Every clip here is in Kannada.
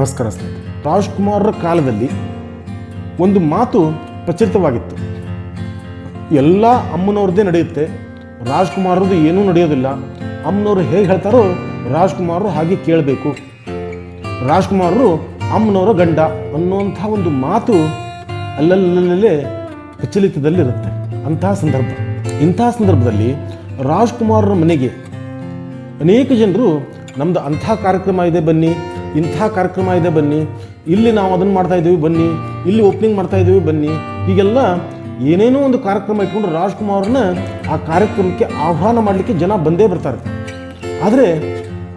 ನಮಸ್ಕಾರ ಸ್ನೇಹಿತರೆ. ರಾಜ್ಕುಮಾರರ ಕಾಲದಲ್ಲಿ ಒಂದು ಮಾತು ಪ್ರಚಲಿತವಾಗಿತ್ತು. ಎಲ್ಲ ಅಮ್ಮನವ್ರದ್ದೇ ನಡೆಯುತ್ತೆ, ರಾಜ್ಕುಮಾರ್ರದ್ದು ಏನೂ ನಡೆಯೋದಿಲ್ಲ. ಅಮ್ಮನವರು ಹೇಗೆ ಹೇಳ್ತಾರೋ ರಾಜ್ಕುಮಾರರು ಹಾಗೆ ಕೇಳಬೇಕು. ರಾಜ್ಕುಮಾರರು ಅಮ್ಮನವರ ಗಂಡ ಅನ್ನುವಂಥ ಒಂದು ಮಾತು ಅಲ್ಲಲ್ಲಲ್ಲೇ ಪ್ರಚಲಿತದಲ್ಲಿರುತ್ತೆ. ಅಂತಹ ಸಂದರ್ಭ. ಇಂತಹ ಸಂದರ್ಭದಲ್ಲಿ ರಾಜ್ಕುಮಾರರ ಮನೆಗೆ ಅನೇಕ ಜನರು ನಮ್ಮದು ಅಂಥ ಕಾರ್ಯಕ್ರಮ ಇದೆ ಬನ್ನಿ ಇಂಥ ಕಾರ್ಯಕ್ರಮ ಇದೆ ಬನ್ನಿ. ಇಲ್ಲಿ ನಾವು ಅದನ್ನು ಮಾಡ್ತಾ ಇದ್ದೀವಿ ಬನ್ನಿ. ಇಲ್ಲಿ ಓಪನಿಂಗ್ ಮಾಡ್ತಾ ಇದ್ದೀವಿ ಬನ್ನಿ. ಹೀಗೆಲ್ಲ ಏನೇನೋ ಒಂದು ಕಾರ್ಯಕ್ರಮ ಇಟ್ಕೊಂಡು ರಾಜ್ಕುಮಾರ್ನ ಆ ಕಾರ್ಯಕ್ರಮಕ್ಕೆ ಆಹ್ವಾನ ಮಾಡಲಿಕ್ಕೆ ಜನ ಬಂದೇ ಬರ್ತಾರೆ. ಆದರೆ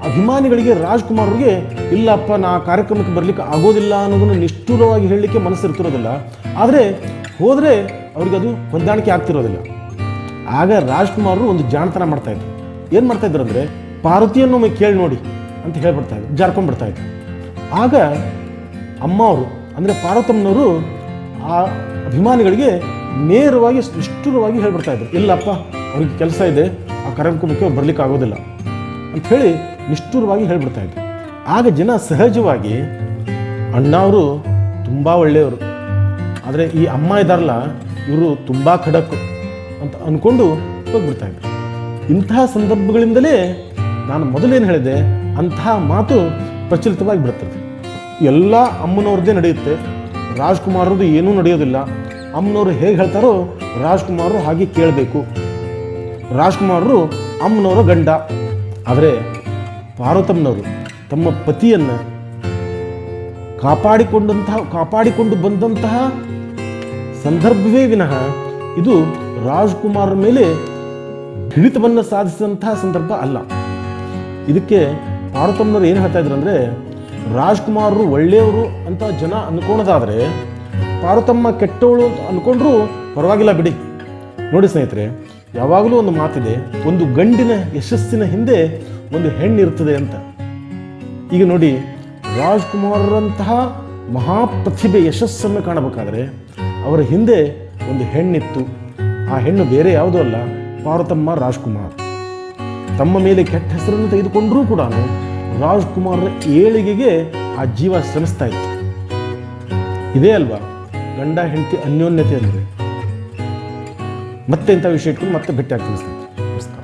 ಅಭಿಮಾನಿಗಳಿಗೆ ರಾಜ್ಕುಮಾರ್ಗೆ ಇಲ್ಲಪ್ಪ, ನಾ ಕಾರ್ಯಕ್ರಮಕ್ಕೆ ಬರಲಿಕ್ಕೆ ಆಗೋದಿಲ್ಲ ಅನ್ನೋದನ್ನು ನಿಷ್ಠುರವಾಗಿ ಹೇಳಲಿಕ್ಕೆ ಮನಸ್ಸು ಇರ್ತಿರೋದಿಲ್ಲ ಆದರೆ ಹೋದರೆ ಅವ್ರಿಗೆ ಅದು ಹೊಂದಾಣಿಕೆ ಆಗ್ತಿರೋದಿಲ್ಲ. ಆಗ ರಾಜ್ಕುಮಾರರು ಒಂದು ಜಾಣತನ ಮಾಡ್ತಾ ಇದ್ರು. ಏನು ಮಾಡ್ತಾ ಇದ್ರು ಅಂದರೆ ಪಾರ್ವತಿಯನ್ನು ಕೇಳಿ ನೋಡಿ. ಅಂತ ಹೇಳ್ಬಿಡ್ತಾ ಇದ್ರು ಜಾರ್ಕೊಂಡ್ಬಿಡ್ತಾ ಇದ್ರು. ಆಗ ಅಮ್ಮ ಅವರು ಅಂದರೆ ಪಾರ್ವತಮ್ಮನವರು ಆ ಅಭಿಮಾನಿಗಳಿಗೆ ನೇರವಾಗಿ ನಿಷ್ಠುರವಾಗಿ ಹೇಳ್ಬಿಡ್ತಾ ಇದ್ರು, ಇಲ್ಲಪ್ಪ, ಅವ್ರಿಗೆ ಕೆಲಸ ಇದೆ, ಆ ಕಾರ್ಯಕ್ರಮಕ್ಕೆ ಅವ್ರು ಬರ್ಲಿಕ್ಕೆ ಆಗೋದಿಲ್ಲ ಅಂಥೇಳಿ ನಿಷ್ಠುರವಾಗಿ ಹೇಳ್ಬಿಡ್ತಾ ಇದ್ರು. ಆಗ ಜನ ಸಹಜವಾಗಿ, ಅಣ್ಣ ಅವರು ತುಂಬ ಒಳ್ಳೆಯವರು, ಆದರೆ ಈ ಅಮ್ಮ ಇದ್ದಾರಲ್ಲ, ಇವರು ತುಂಬ ಖಡಕ್ ಅಂತ ಅಂದ್ಕೊಂಡು ಹೋಗ್ಬಿಡ್ತಾ ಇದ್ರು. ಇಂತಹ ಸಂದರ್ಭಗಳಿಂದಲೇ ನಾನು ಮೊದಲೇನು ಹೇಳಿದೆ, ಅಂತಹ ಮಾತು ಪ್ರಚಲಿತವಾಗಿ ಬಿಡುತ್ತದೆ ಎಲ್ಲ ಅಮ್ಮನವ್ರದ್ದೇ ನಡೆಯುತ್ತೆ ರಾಜ್ಕುಮಾರ್ದು ಏನೂ ನಡೆಯೋದಿಲ್ಲ. ಅಮ್ಮನವರು ಹೇಗೆ ಹೇಳ್ತಾರೋ ರಾಜ್ಕುಮಾರರು ಹಾಗೆ ಕೇಳಬೇಕು. ರಾಜ್ಕುಮಾರರು ಅಮ್ಮನವರ ಗಂಡ. ಆದರೆ ಪಾರ್ವತಮ್ಮನವರು ತಮ್ಮ ಪತಿಯನ್ನು ಕಾಪಾಡಿಕೊಂಡಂತಹ, ಕಾಪಾಡಿಕೊಂಡು ಬಂದಂತಹ ಸಂದರ್ಭವೇ ವಿನಃ ಇದು ರಾಜ್ಕುಮಾರ್ ಮೇಲೆ ಹಿಡಿತವನ್ನು ಸಾಧಿಸಿದಂತಹ ಸಂದರ್ಭ ಅಲ್ಲ. ಇದಕ್ಕೆ ಪಾರ್ವತಮ್ಮನವರು ಏನು ಹೇಳ್ತಾ ಇದ್ರು ಅಂದರೆ, ರಾಜ್ಕುಮಾರರು ಒಳ್ಳೆಯವರು ಅಂತ ಜನ ಅಂದ್ಕೊಳ್ಳೋದಾದರೆ ಪಾರ್ವತಮ್ಮ ಕೆಟ್ಟವಳು ಅಂತ ಅಂದ್ಕೊಂಡ್ರೂ ಪರವಾಗಿಲ್ಲ ಬಿಡಿ. ನೋಡಿ ಸ್ನೇಹಿತರೆ, ಯಾವಾಗಲೂ ಒಂದು ಮಾತಿದೆ, ಒಂದು ಗಂಡಿನ ಯಶಸ್ಸಿನ ಹಿಂದೆ ಒಂದು ಹೆಣ್ಣು ಇರ್ತದೆ ಅಂತ. ಈಗ ನೋಡಿ, ರಾಜ್ಕುಮಾರರಂತಹ ಮಹಾಪ್ರತಿಭೆ ಯಶಸ್ಸನ್ನು ಕಾಣಬೇಕಾದ್ರೆ, ಅವರ ಹಿಂದೆ ಒಂದು ಹೆಣ್ಣಿತ್ತು. ಆ ಹೆಣ್ಣು ಬೇರೆ ಯಾವುದೂ ಅಲ್ಲ ಪಾರ್ವತಮ್ಮ ರಾಜ್ಕುಮಾರ್. ತಮ್ಮ ಮೇಲೆ ಕೆಟ್ಟ ಹೆಸರನ್ನು ತೆಗೆದುಕೊಂಡರೂ ಕೂಡ ರಾಜ್ಕುಮಾರರ ಏಳಿಗೆಗೆ ಆ ಜೀವ ಶ್ರಮಿಸ್ತಾ ಇತ್ತು ಇದೇ ಅಲ್ವಾ? ಗಂಡ, ಹೆಂಡತಿ ಅನ್ಯೋನ್ಯತೆ ಅಂದರೆ. ಮತ್ತೆ ಇಂಥ ವಿಷಯ ಇಟ್ಕೊಂಡು ಮತ್ತೆ ಭೇಟಿ ಆಗ್ತೀನಿ. ನಮಸ್ಕಾರ.